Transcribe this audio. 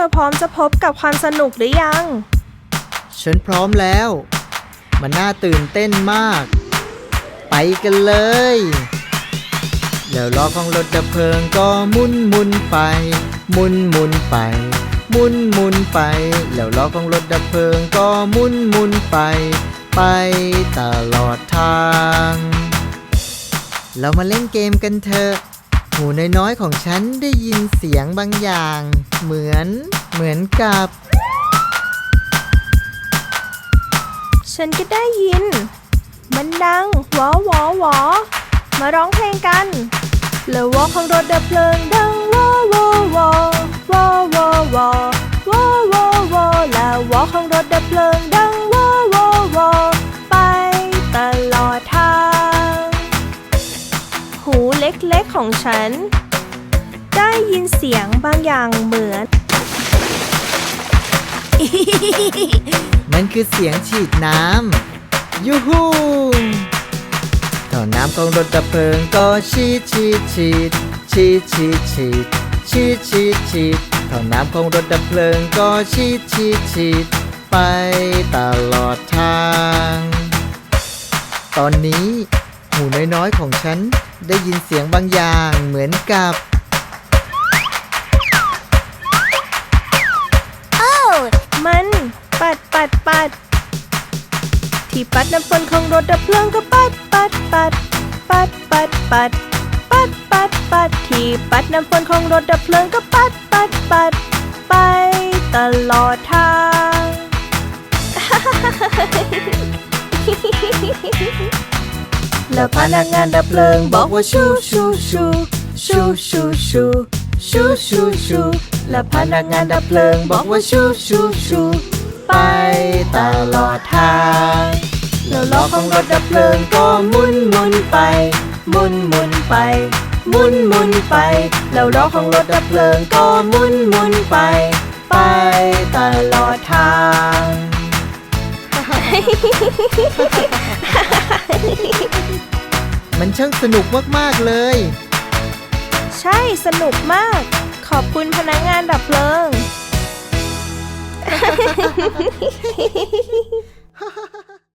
อพร้อมจะพบกับความสนุกหรือยัง ฉันพร้อมแล้ว มันน่าตื่นเต้นมาก ไปกันเลย แล้วล้อของรถดับเพลิงก็มุนมุนไป มุนมุนไป มุนมุนไป แล้วล้อของรถดับเพลิงก็มุนมุนไป ไปตลอดทาง เรามาเล่นเกมกันเถอะ หูน้อยๆของฉันได้ยินเสียงบางอย่าง เหมือนเหมือนกับ ฉันก็ได้ยิน มันดังหวอหวอหวอมาร้องเพลงกันแล้ววอของรถดับเพลิงดังวอวอวอวอวอวอวอวอวอแล้ววอของรถดับเพลิงดัง เล็กๆของฉัน ได้ยินเสียงบางอย่างเหมือน มันคือเสียงฉีดน้ำยูฮูท่อน้ำของรถดับเพลิงก็ฉีดฉีดฉีดฉีดฉีดฉีดฉีดฉีดฉีดท่อน้ำของรถดับเพลิงก็ฉีดฉีดฉีดไปตลอดทาง ตอนนี้หูน้อยๆของฉัน ได้ยินเสียงบางอย่างเหมือนกับมัน ปัดปัดปัด ที่ปัดน้ำฝนของรถดับเพลิงก็ปัดปัดปัด ปัดปัดปัด ปัดปัดปัด ที่ปัดน้ำฝนของรถดับเพลิงก็ปัดปัดปัด ไปตลอดทางแล้วพนักงานดับเพลิง บอกว่าชูชูชูชูชูชูชูชูชูแล้วพนักงานดับเพลิง บอกว่าชูชูชูไปตลอดทางแล้วล้อของรถดับเพลิงก็หมุนหมุนไปหมุนหมุนไปหมุนหมุนไป แล้วล้อของรถดับเพลิงก็หมุนหมุนไป ไปตลอดทาง มันช่างสนุกมากๆเลย ใช่สนุกมาก ขอบคุณพนักงานดับเพลิง